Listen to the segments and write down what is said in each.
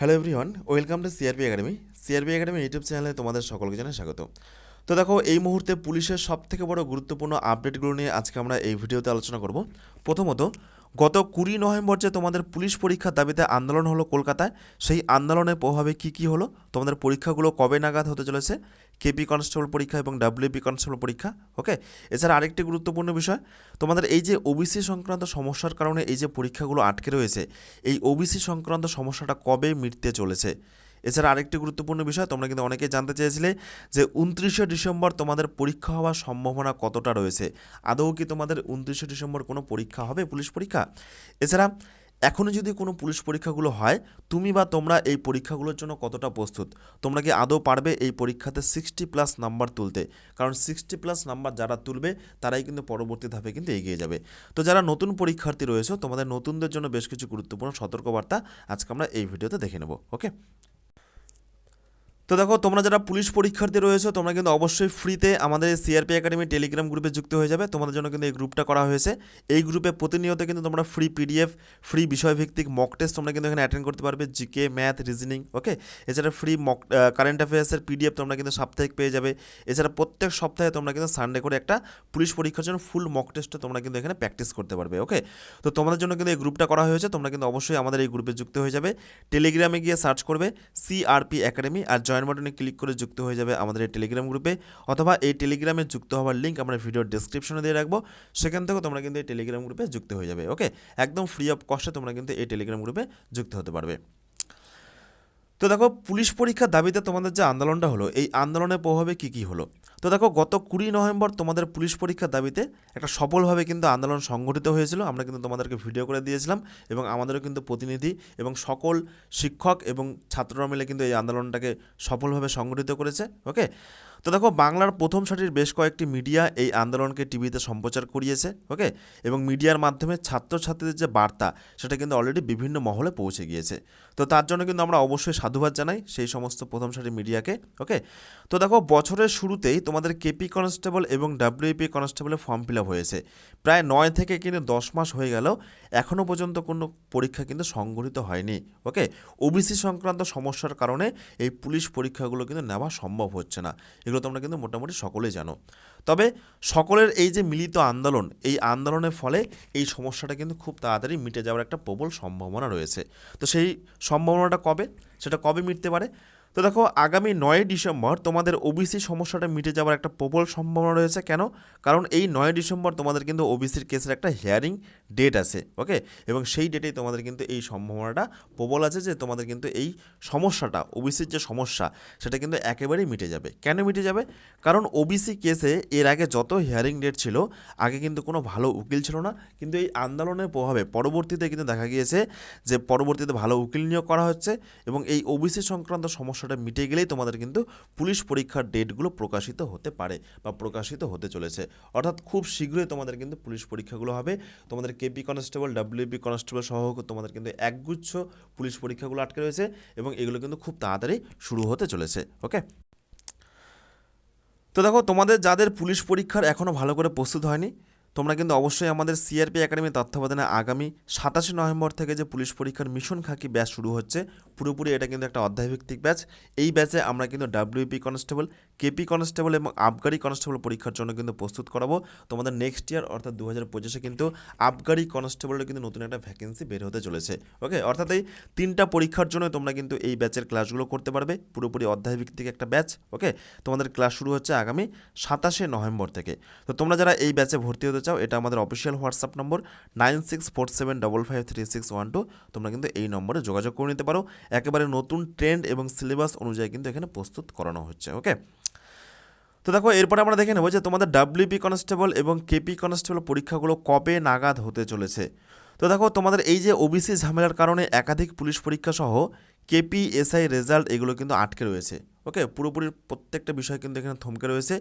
Hello everyone welcome to C R P academy C R P academy YouTube চ্যানেলে তোমাদের সকলকে জানাই স্বাগত। তো দেখো, এই মুহূর্তে পুলিশের সব থেকে বড় গুরুত্বপূর্ণ আপডেটগুলো নিয়ে আজকে আমরা এই ভিডিওতে আলোচনা করব। প্রথমত, গত কুড়ি নভেম্বর যে তোমাদের পুলিশ পরীক্ষার দাবিতে আন্দোলন হলো কলকাতায়, সেই আন্দোলনের প্রভাবে কি কি হলো, তোমাদের পরীক্ষাগুলো কবে নাগাদ হতে চলেছে কেপি কনস্টেবল পরীক্ষা এবং ডাব্লিউপি কনস্টেবল পরীক্ষা ওকে এছাড়া আরেকটি গুরুত্বপূর্ণ বিষয়, তোমাদের এই যে ওবিসি সংক্রান্ত সমস্যার কারণে এই যে পরীক্ষাগুলো আটকে রয়েছে, এই ওবিসি সংক্রান্ত সমস্যাটা কবে মিটতে চলেছে? এছাড়া আরেকটি গুরুত্বপূর্ণ বিষয়, তোমরা কিন্তু অনেকে জানতে চেয়েছিলে যে উনত্রিশে ডিসেম্বর তোমাদের পরীক্ষা হওয়ার সম্ভাবনা কতটা রয়েছে? আদৌ কি তোমাদের উনত্রিশে ডিসেম্বর কোনো পরীক্ষা হবে, পুলিশ পরীক্ষা? এছাড়া এখনও যদি কোনো পুলিশ পরীক্ষাগুলো হয়, তুমি বা তোমরা এই পরীক্ষাগুলোর জন্য কতটা প্রস্তুত? তোমরা কি আদৌ পারবে এই পরীক্ষাতে সিক্সটি প্লাস নাম্বার তুলতে? কারণ সিক্সটি প্লাস নাম্বার যারা তুলবে, তারাই কিন্তু পরবর্তী ধাপে কিন্তু এগিয়ে যাবে। তো যারা নতুন পরীক্ষার্থী রয়েছে, তোমাদের নতুনদের জন্য বেশ কিছু গুরুত্বপূর্ণ সতর্কবার্তা আজকে আমরা এই ভিডিওতে দেখে নেব ওকে তো দেখো, তোমরা যারা পুলিশ পরীক্ষার্থী রয়েছে, তোমরা কিন্তু অবশ্যই ফ্রিতে আমাদের সিআরপি একাডেমি টেলিগ্রাম গ্রুপে যুক্ত হয়ে যাবে। তোমাদের জন্য কিন্তু এই গ্রুপটা করা হয়েছে। এই গ্রুপে প্রতিনিয়ত কিন্তু তোমরা ফ্রি পিডিএফ ফ্রি বিষয়ভিত্তিক মক টেস্ট তোমরা কিন্তু এখানে অ্যাটেন্ড করতে পারবে জিকে ম্যাথ রিজনিং ওকে এছাড়া ফ্রি মক কারেন্ট অ্যাফেয়ার্সের পিডিএফ তোমরা কিন্তু সাপ্তাহিক পেয়ে যাবে। এছাড়া প্রত্যেক সপ্তাহে তোমরা কিন্তু সানডে করে একটা পুলিশ পরীক্ষার জন্য ফুল মক টেস্টও তোমরা কিন্তু এখানে প্র্যাকটিস করতে পারবে ওকে তো তোমাদের জন্য কিন্তু এই গ্রুপটা করা হয়েছে, তোমরা কিন্তু অবশ্যই আমাদের এই গ্রুপে যুক্ত হয়ে যাবে। টেলিগ্রামে গিয়ে সার্চ করবে সিআরপি একাডেমি আর জয়েন বাটনে ক্লিক করে যুক্ত হয়ে যাবে আমাদের এই টেলিগ্রাম গ্রুপে অথবা এই টেলিগ্রামে যুক্ত হওয়ার লিঙ্ক আমরা ভিডিওর ডিসক্রিপশনে দিয়ে রাখব। সেখান থেকেও তোমরা কিন্তু এই টেলিগ্রাম গ্রুপে যুক্ত হয়ে যাবে ওকে একদম ফ্রি অফ কস্টে তোমরা কিন্তু এই টেলিগ্রাম গ্রুপে যুক্ত হতে পারবে। তো দেখো, পুলিশ পরীক্ষার দাবিতে তোমাদের যে আন্দোলনটা হলো, এই আন্দোলনের প্রভাবে কী কী হলো? তো দেখো, গত কুড়ি নভেম্বর তোমাদের পুলিশ পরীক্ষার দাবিতে একটা সফলভাবে কিন্তু আন্দোলন সংগঠিত হয়েছিল। আমরা কিন্তু তোমাদেরকে ভিডিও করে দিয়েছিলাম এবং আমাদেরও কিন্তু প্রতিনিধি এবং সকল শিক্ষক এবং ছাত্ররা মিলে কিন্তু এই আন্দোলনটাকে সফলভাবে সংগঠিত করেছে। ওকে তো দেখো, বাংলার প্রথম সারির বেশ কয়েকটি মিডিয়া এই আন্দোলনকে টিভিতে সম্প্রচার করিয়েছে, ওকে? এবং মিডিয়ার মাধ্যমে ছাত্রছাত্রীদের যে বার্তা, সেটা কিন্তু অলরেডি বিভিন্ন মহলে পৌঁছে গিয়েছে। তো তার জন্য কিন্তু আমরা অবশ্যই সাধুবাদ জানাই সেই সমস্ত প্রথম সারির মিডিয়াকে, ওকে? তো দেখো, বছরের শুরুতেই তোমাদের কেপি কনস্টেবল এবং ডাব্লিউপি কনস্টেবলের ফর্ম ফিল আপ হয়েছে। প্রায় নয় থেকে কিন্তু দশ মাস হয়ে গেলেও এখনও পর্যন্ত কোনো পরীক্ষা কিন্তু সংগঠিত হয়নি, ওকে? ওবিসি সংক্রান্ত সমস্যার কারণে এই পুলিশ পরীক্ষাগুলো কিন্তু নেওয়া সম্ভব হচ্ছে না। এগুলো তোমরা কিন্তু মোটামুটি সকলে জানো। তবে সকলের এই যে মিলিত আন্দোলন, এই আন্দোলনের ফলে এই সমস্যাটা কিন্তু খুব তাড়াতাড়ি মিটে যাওয়ার একটা প্রবল সম্ভাবনা রয়েছে। তো সেই সম্ভাবনাটা কবে? সেটা কবে মিটতে পারে? তো দেখো, আগামী নয় ডিসেম্বর তোমাদের ওবিসি সমস্যাটা মিটে যাওয়ার একটা প্রবল সম্ভাবনা রয়েছে। কেন? কারণ এই নয় ডিসেম্বর তোমাদের কিন্তু ওবিসির কেসের একটা হিয়ারিং ডেট আছে ওকে এবং সেই ডেটেই তোমাদের কিন্তু এই সম্ভাবনাটা প্রবল আছে যে তোমাদের কিন্তু এই সমস্যাটা ওবিসির যে সমস্যা, সেটা কিন্তু একেবারেই মিটে যাবে। কেন মিটে যাবে? কারণ ওবিসি কেসে এর আগে যত হিয়ারিং ডেট ছিল, আগে কিন্তু কোনো ভালো উকিল ছিল না। কিন্তু এই আন্দোলনের প্রভাবে পরবর্তীতে কিন্তু দেখা গিয়েছে যে পরবর্তীতে ভালো উকিল নিয়োগ করা হচ্ছে এবং এই ওবিসি সংক্রান্ত সমস্যাটা মিটে গেলেই তোমাদের কিন্তু পুলিশ পরীক্ষার ডেটগুলো প্রকাশিত হতে পারে বা প্রকাশিত হতে চলেছে। অর্থাৎ খুব শীঘ্রই তোমাদের কিন্তু পুলিশ পরীক্ষাগুলো হবে। তোমাদের কেপি কনস্টেবল ডাব্লিউপি কনস্টেবল সহ তোমাদের কিন্তু একগুচ্ছ পুলিশ পরীক্ষাগুলো আটকে রয়েছে এবং এগুলো কিন্তু খুব তাড়াতাড়ি শুরু হতে চলেছে, ওকে? তো দেখো, তোমাদের যাদের পুলিশ পরীক্ষার এখনও ভালো করে প্রস্তুত হয়নি তোমরা কিন্তু অবশ্যই আমাদের সিআরপি একাডেমির তত্ত্বাবধানে আগামী সাতাশে নভেম্বর থেকে যে পুলিশ পরীক্ষার মিশন খাকি ব্যাচ শুরু হচ্ছে, পুরোপুরি এটা কিন্তু একটা অধ্যায়ভিত্তিক ব্যাচ। এই ব্যাচে আমরা কিন্তু ডাব্লিউপি কনস্টেবল কেপি কনস্টেবল এবং আবগারি কনস্টেবল পরীক্ষার জন্য কিন্তু প্রস্তুত করাবো। তোমাদের নেক্সট ইয়ার অর্থাৎ দু হাজার পঁচিশে কিন্তু আবগারি কনস্টেবলের কিন্তু নতুন একটা ভ্যাকেন্সি বের হতে চলেছে। ওকে অর্থাৎ এই তিনটা পরীক্ষার জন্য তোমরা কিন্তু এই ব্যাচের ক্লাসগুলো করতে পারবে, পুরোপুরি অধ্যায়ভিত্তিক একটা ব্যাচ। ওকে তোমাদের ক্লাস শুরু হচ্ছে আগামী সাতাশে নভেম্বর থেকে। তো তোমরা যারা এই ব্যাচে ভর্তি হতে চাও, এটা আমাদের official WhatsApp number nine six four seven double five three six one two তোমরা কিন্তু এই নম্বরে যোগাযোগ করে নিতে পারো। একেবারে নতুন ট্রেন্ড এবং সিলেবাস অনুযায়ী কিন্তু এখানে প্রস্তুত করানো হচ্ছে ওকে তো দেখো, এরপরে আমরা দেখে নেব যে তোমাদের ডাব্লিউপি কনস্টেবল এবং কেপি কনস্টেবল পরীক্ষাগুলো কবে নাগাদ হতে চলেছে। তো দেখো, তোমাদের এই যে ওবিসি ঝামেলার কারণে একাধিক পুলিশ পরীক্ষা সহ কেপি এসআই রেজাল্ট এগুলো কিন্তু আটকে রয়েছে। ওকে, পুরোপুরি প্রত্যেকটা বিষয় কিন্তু এখানে থমকে রয়েছে।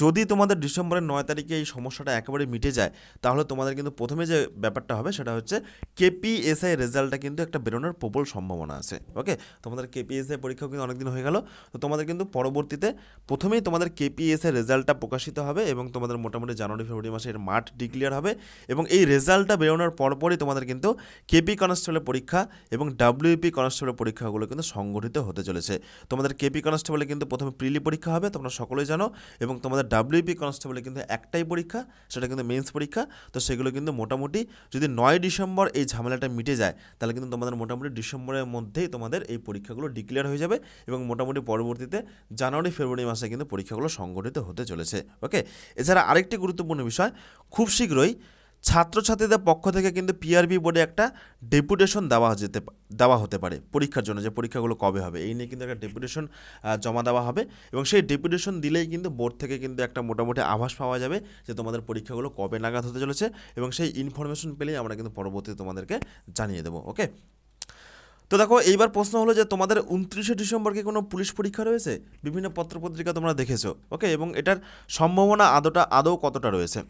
যদি তোমাদের ডিসেম্বরের নয় তারিখে এই সমস্যাটা একেবারে মিটে যায়, তাহলে তোমাদের কিন্তু প্রথমে যে ব্যাপারটা হবে সেটা হচ্ছে কেপিএসআই রেজাল্টটা কিন্তু একটা বেরোনোর প্রবল সম্ভাবনা আছে, ওকে? তোমাদের কেপিএসআই পরীক্ষাও কিন্তু অনেকদিন হয়ে গেল, তো তোমাদের কিন্তু পরবর্তীতে প্রথমেই তোমাদের কেপিএসআই রেজাল্টটা প্রকাশিত হবে এবং তোমাদের মোটামুটি জানুয়ারি, ফেব্রুয়ারি মাসে এর মাঠ ডিক্লিয়ার হবে এবং এই রেজাল্টটা বেরোনোর পরপরই তোমাদের কিন্তু কেপি কনস্টেবলের পরীক্ষা এবং ডাব্লিউপি কনস্টেবলের পরীক্ষাগুলো কিন্তু সংগঠিত হতে চলেছে। তোমাদের কেপি কনস্টেবলে কিন্তু প্রথমে প্রিলি পরীক্ষা হবে, তোমরা সকলেই জানো, এবং তোমাদের ডাব্লিউপি কনস্টেবলে কিন্তু একটাই পরীক্ষা, সেটা কিন্তু মেন্স পরীক্ষা, তো সেগুলো কিন্তু মোটামুটি যদি নয় ডিসেম্বর এই ঝামেলাটা মিটে যায়, তাহলে কিন্তু তোমাদের মোটামুটি ডিসেম্বরের মধ্যেই তোমাদের এই পরীক্ষাগুলো ডিক্লেয়ার হয়ে যাবে, এবং মোটামুটি পরবর্তীতে জানুয়ারি, ফেব্রুয়ারি মাসে কিন্তু পরীক্ষাগুলো সংগঠিত হতে চলেছে ওকে এছাড়া আরেকটি গুরুত্বপূর্ণ বিষয়, খুব শীঘ্রই ছাত্রছাত্রীদের পক্ষ থেকে কিন্তু পিআরবি বোর্ডে একটা ডেপুটেশন দেওয়া যেতে দেওয়া হতে পারে পরীক্ষার জন্য, যে পরীক্ষাগুলো কবে হবে। এই নিয়ে কিন্তু একটা ডেপুটেশন জমা দেওয়া হবে এবং সেই ডেপুটেশন দিলেই কিন্তু বোর্ড থেকে কিন্তু একটা মোটামুটি আভাস পাওয়া যাবে যে তোমাদের পরীক্ষাগুলো কবে নাগাদ হতে চলেছে এবং সেই ইনফরমেশন পেলেই আমরা কিন্তু পরবর্তীতে তোমাদেরকে জানিয়ে দেবো ওকে তো দেখো, এইবার প্রশ্ন হলো যে তোমাদের উনত্রিশে ডিসেম্বর কি কোনো পুলিশ পরীক্ষা রয়েছে? বিভিন্ন পত্রপত্রিকা তোমরা দেখেছ ওকে এবং এটার সম্ভাবনা আদৌটা, আদৌ কতটা রয়েছে?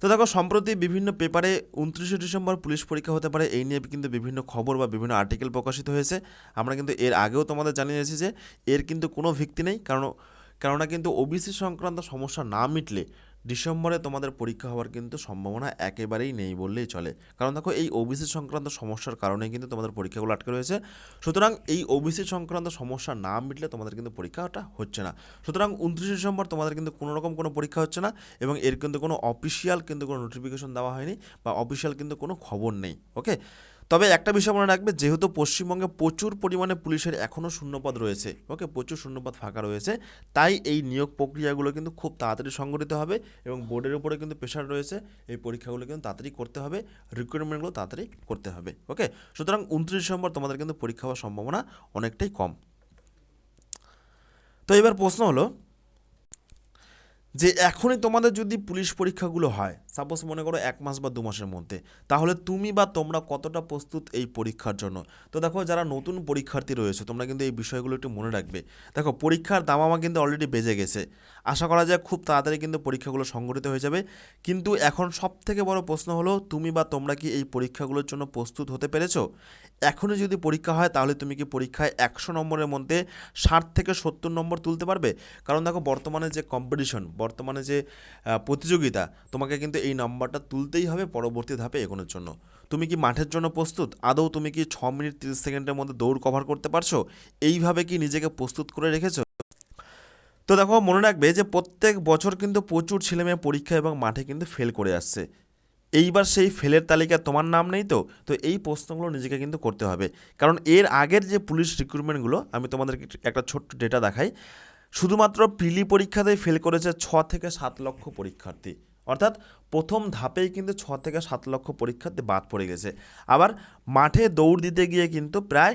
তো দেখো, সম্প্রতি বিভিন্ন পেপারে উনত্রিশে ডিসেম্বর পুলিশ পরীক্ষা হতে পারে, এই নিয়ে কিন্তু বিভিন্ন খবর বা বিভিন্ন আর্টিকেল প্রকাশিত হয়েছে। আমরা কিন্তু এর আগেও তোমাদের জানিয়েছি যে এর কিন্তু কোনো ভিত্তি নেই, কারণ, কেননা কিন্তু ওবিসি সংক্রান্ত সমস্যা না মিটলে ডিসেম্বরে তোমাদের পরীক্ষা হওয়ার কিন্তু সম্ভাবনা একেবারেই নেই বললেই চলে। কারণ দেখো, এই ওবিসি সংক্রান্ত সমস্যার কারণে কিন্তু তোমাদের পরীক্ষাগুলো আটকে রয়েছে। সুতরাং এই ওবিসি সংক্রান্ত সমস্যা না মিটলে তোমাদের কিন্তু পরীক্ষাটা হচ্ছে না। সুতরাং উনত্রিশে ডিসেম্বর তোমাদের কিন্তু কোনো রকম কোনো পরীক্ষা হচ্ছে না এবং এর কিন্তু কোনো অফিসিয়াল কিন্তু কোনো নোটিফিকেশন দেওয়া হয়নি বা অফিসিয়াল কিন্তু কোনো খবর নেই ওকে তবে একটা বিষয় মনে রাখবে, যেহেতু পশ্চিমবঙ্গে প্রচুর পরিমাণে পুলিশের এখনও শূন্যপদ রয়েছে, ওকে, প্রচুর শূন্যপদ ফাঁকা রয়েছে, তাই এই নিয়োগ প্রক্রিয়াগুলো কিন্তু খুব তাড়াতাড়ি সংগঠিত হবে এবং বোর্ডের উপরে কিন্তু প্রেশার রয়েছে, এই পরীক্ষাগুলো কিন্তু তাড়াতাড়ি করতে হবে রিক্রুটমেন্টগুলো তাড়াতাড়ি করতে হবে, ওকে? সুতরাং উনত্রিশ ডিসেম্বর তোমাদের কিন্তু পরীক্ষা হওয়ার সম্ভাবনা অনেকটাই কম। তো এবার প্রশ্ন হলো যে এখনই তোমাদের যদি পুলিশ পরীক্ষাগুলো হয় সাপোজ মনে করো এক মাস বা দু মাসের মধ্যে, তাহলে তুমি বা তোমরা কতটা প্রস্তুত এই পরীক্ষার জন্য? তো দেখো যারা নতুন পরীক্ষার্থী রয়েছে, তোমরা কিন্তু এই বিষয়গুলো একটু মনে রাখবে। দেখো পরীক্ষার দামামা কিন্তু অলরেডি বেজে গেছে। আশা করা যায় খুব তাড়াতাড়ি কিন্তু পরীক্ষাগুলো সংগঠিত হয়ে যাবে। কিন্তু এখন সব থেকে বড় প্রশ্ন হলো, তুমি বা তোমরা কি এই পরীক্ষাগুলোর জন্য প্রস্তুত হতে পেরেছ? এখনই যদি পরীক্ষা হয়, তাহলে তুমি কি পরীক্ষায় একশো নম্বরের মধ্যে ষাট থেকে সত্তর নম্বর তুলতে পারবে? কারণ দেখো বর্তমানে যে কম্পিটিশন বর্তমানে যে প্রতিযোগিতা, তোমাকে কিন্তু এই নাম্বারটা তুলতেই হবে পরবর্তী ধাপে এগোনোর জন্য। তুমি কি মাঠের জন্য প্রস্তুত? আদৌ তুমি কি ছ মিনিট তিরিশ সেকেন্ডের মধ্যে দৌড় কভার করতে পারছ? এইভাবে কি নিজেকে প্রস্তুত করে রেখেছো? তো দেখো, মনে রাখবে যে প্রত্যেক বছর কিন্তু প্রচুর ছেলেমেয়ে পরীক্ষা এবং মাঠে কিন্তু ফেল করে আসছে। এইবার সেই ফেলের তালিকায় তোমার নাম নেই তো? তো এই প্রশ্নগুলো নিজেকে কিন্তু করতে হবে। কারণ এর আগের যে পুলিশ রিক্রুটমেন্টগুলো আমি তোমাদেরকে একটা ছোট্ট ডেটা দেখাই। শুধুমাত্র প্রিলি পরীক্ষাতেই ফেল করেছে ছ থেকে সাত লক্ষ পরীক্ষার্থী। অর্থাৎ প্রথম ধাপেই কিন্তু ছ থেকে সাত লক্ষ পরীক্ষার্থী বাদ পড়ে গেছে। আবার মাঠে দৌড় দিতে গিয়ে কিন্তু প্রায়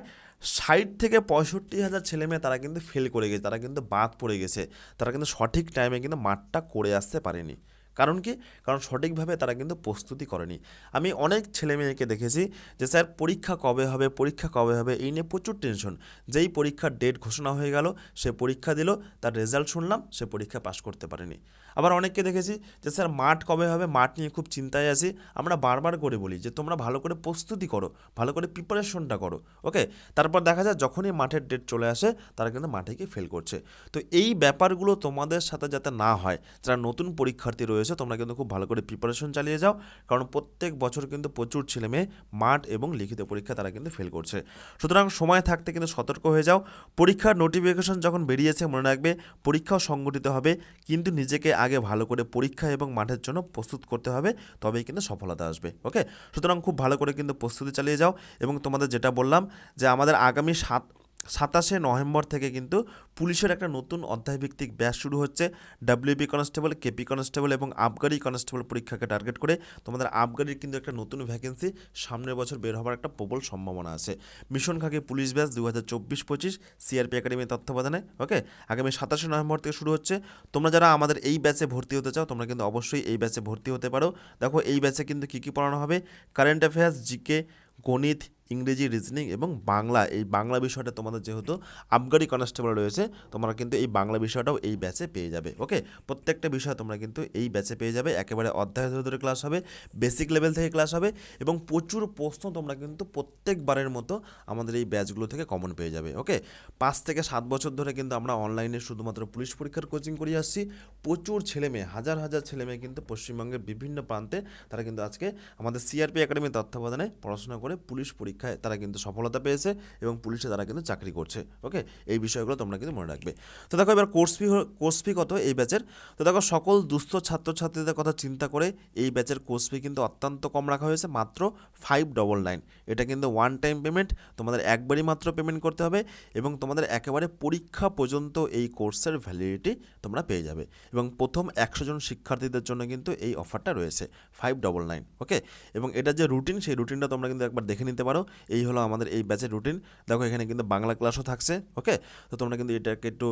ষাট থেকে পঁয়ষট্টি হাজার ছেলে মেয়ে তারা কিন্তু ফেল করে গেছে, তারা কিন্তু বাদ পড়ে গেছে। তারা কিন্তু সঠিক টাইমে কিন্তু মাঠটা করে আসতে পারেনি। কারণ কি? কারণ সঠিকভাবে তারা কিন্তু প্রস্তুতি করেনি। আমি অনেক ছেলে মেয়েকে দেখেছি যে, স্যার, পরীক্ষা কবে হবে? পরীক্ষা কবে হবে? এই নিয়ে প্রচুর টেনশন যেই পরীক্ষার ডেট ঘোষণা হয়ে গেল, সে পরীক্ষা দিল, তার রেজাল্ট শুনলাম, সে পরীক্ষা পাশ করতে পারেনি। আবার অনেককে দেখেছি যে, স্যার, মাঠ কবে হবে? মাঠ নিয়ে খুব চিন্তায় আছি। আমরা বারবার করে বলি যে, তোমরা ভালো করে প্রস্তুতি করো, ভালো করে প্রিপারেশনটা করো ওকে তারপর দেখা যায়, যখনই মাঠের ডেট চলে আসে, তারা কিন্তু মাঠে গিয়ে ফেল করছে। তো এই ব্যাপারগুলো তোমাদের সাথে যাতে না হয়, যারা নতুন পরীক্ষার্থী রয়েছে তোমরা কিন্তু খুব ভালো করে প্রিপারেশন চালিয়ে যাও। কারণ প্রত্যেক বছর কিন্তু প্রচুর ছেলেমেয়ে মাঠ এবং লিখিত পরীক্ষা তারা কিন্তু ফেল করছে। সুতরাং সময় থাকতে কিন্তু সতর্ক হয়ে যাও। পরীক্ষার নোটিফিকেশন যখন বেরিয়েছে, মনে রাখবে পরীক্ষাও সংগঠিত হবে, কিন্তু নিজেকে আগে ভালো করে পরীক্ষা এবং মাঠের জন্য প্রস্তুত করতে হবে, তবেই কিন্তু সফলতা আসবে। ওকে সুতরাং খুব ভালো করে কিন্তু প্রস্তুতি চালিয়ে যাও। এবং তোমাদের যেটা বললাম যে আমাদের আগামী সাত সাতাশে নভেম্বর থেকে কিন্তু পুলিশের একটা নতুন অধ্যায়ভিত্তিক ব্যাচ শুরু হচ্ছে। ডাব্লিউবি কনস্টেবল কেপি কনস্টেবল এবং আবগারি কনস্টেবল পরীক্ষাকে টার্গেট করে তোমাদের আবগারির কিন্তু একটা নতুন ভ্যাকেন্সি সামনের বছর বের হওয়ার একটা প্রবল সম্ভাবনা আছে। মিশন খাকি পুলিশ ব্যাচ দু হাজার চব্বিশ পঁচিশ সিআরপি একাডেমি তত্ত্বাবধানে ওকে আগামী সাতাশে নভেম্বর থেকে শুরু হচ্ছে। তোমরা যারা আমাদের এই ব্যাচে ভর্তি হতে চাও, তোমরা কিন্তু অবশ্যই এই ব্যাচে ভর্তি হতে পারো। দেখো, এই ব্যাচে কিন্তু কী কী পড়ানো হবে? কারেন্ট অ্যাফেয়ার্স জিকে গণিত ইংরেজি রিজনিং এবং বাংলা, এই বাংলা বিষয়টা তোমাদের যেহেতু আবগারি কনস্টেবল রয়েছে, তোমরা কিন্তু এই বাংলা বিষয়টাও এই ব্যাচে পেয়ে যাবে ওকে প্রত্যেকটা বিষয় তোমরা কিন্তু এই ব্যাচে পেয়ে যাবে, একেবারে অধ্যায় ধরে ধরে ক্লাস হবে বেসিক লেভেল থেকে ক্লাস হবে এবং প্রচুর প্রশ্ন তোমরা কিন্তু প্রত্যেকবারের মতো আমাদের এই ব্যাচগুলো থেকে কমন পেয়ে যাবে ওকে পাঁচ থেকে সাত বছর ধরে কিন্তু আমরা অনলাইনে শুধুমাত্র পুলিশ পরীক্ষার কোচিং করিয়ে আসছি, প্রচুর ছেলেমেয়ে হাজার হাজার ছেলেমেয়ে কিন্তু পশ্চিমবঙ্গের বিভিন্ন প্রান্তে তারা কিন্তু আজকে আমাদের সিআরপি একাডেমির তত্ত্বাবধানে পড়াশোনা করে পুলিশ পরীক্ষায় তারা কিন্তু সফলতা পেয়েছে এবং পুলিশে তারা কিন্তু চাকরি করছে ওকে এই বিষয়গুলো তোমরা কিন্তু মনে রাখবে। তো দেখো এবার কোর্স ফি কোর্স ফি কত এই ব্যাচের? তো দেখো সকল দুস্থ ছাত্রছাত্রীদের কথা চিন্তা করে এই ব্যাচের কোর্স ফি কিন্তু অত্যন্ত কম রাখা হয়েছে, মাত্র ফাইভ ডবল নাইন এটা কিন্তু ওয়ান টাইম পেমেন্ট তোমাদের একবারই মাত্র পেমেন্ট করতে হবে এবং তোমাদের একেবারে পরীক্ষা পর্যন্ত এই কোর্সের ভ্যালিডিটি তোমরা পেয়ে যাবে এবং প্রথম একশো জন শিক্ষার্থীদের জন্য কিন্তু এই অফারটা রয়েছে ফাইভ ডবল নাইন ওকে এবং এটা যে রুটিন সেই রুটিনটা তোমরা কিন্তু একবার দেখে নিতে পারো। এই হলো আমাদের এই ব্যাচের রুটিন দেখো, এখানে কিন্তু বাংলা ক্লাসও থাকছে ওকে তো তোমরা কিন্তু এটাকে একটু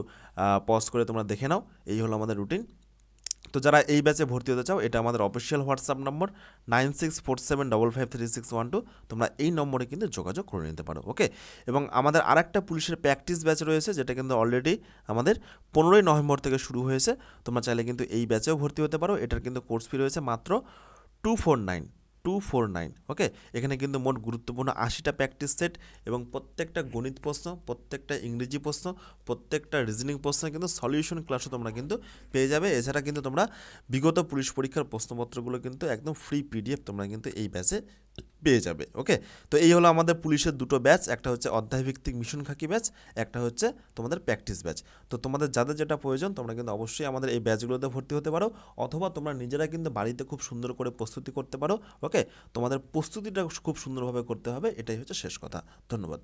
পজ করে তোমরা দেখে নাও। এই হলো আমাদের রুটিন তো যারা এই ব্যাচে ভর্তি হতে চাও, এটা আমাদের official WhatsApp number nine six four seven double five three six one two তোমরা এই নম্বরে কিন্তু যোগাযোগ করে নিতে পারো ওকে এবং আমাদের আরেকটা পুলিশের প্র্যাকটিস ব্যাচ রয়েছে, যেটা কিন্তু অলরেডি আমাদের পনেরোই নভেম্বর থেকে শুরু হয়েছে। তোমরা চাইলে কিন্তু এই ব্যাচেও ভর্তি হতে পারো। এটার কিন্তু কোর্স ফি রয়েছে মাত্র two four nine two four nine okay এখানে কিন্তু মোট গুরুত্বপূর্ণ আশিটা প্র্যাকটিস সেট এবং প্রত্যেকটা গণিত প্রশ্ন, প্রত্যেকটা ইংরেজি প্রশ্ন, প্রত্যেকটা রিজনিং প্রশ্ন কিন্তু সলিউশন ক্লাসও তোমরা কিন্তু পেয়ে যাবে। এছাড়া কিন্তু তোমরা বিগত পুলিশ পরীক্ষার প্রশ্নপত্রগুলো কিন্তু একদম ফ্রি পিডিএফ তোমরা কিন্তু এই ব্যাচে পেয়ে যাবে ওকে তো এই হলো আমাদের পুলিশের দুটো ব্যাচ একটা হচ্ছে অধ্যায়ভিত্তিক মিশন খাকি ব্যাচ একটা হচ্ছে তোমাদের প্র্যাকটিস ব্যাচ তো তোমাদের যাদের যেটা প্রয়োজন, তোমরা কিন্তু অবশ্যই আমাদের এই ব্যাচগুলোতে ভর্তি হতে পারো, অথবা তোমরা নিজেরা কিন্তু বাড়িতে খুব সুন্দর করে প্রস্তুতি করতে পারো ওকে তোমাদের প্রস্তুতিটা খুব সুন্দরভাবে করতে হবে, এটাই হচ্ছে শেষ কথা। ধন্যবাদ।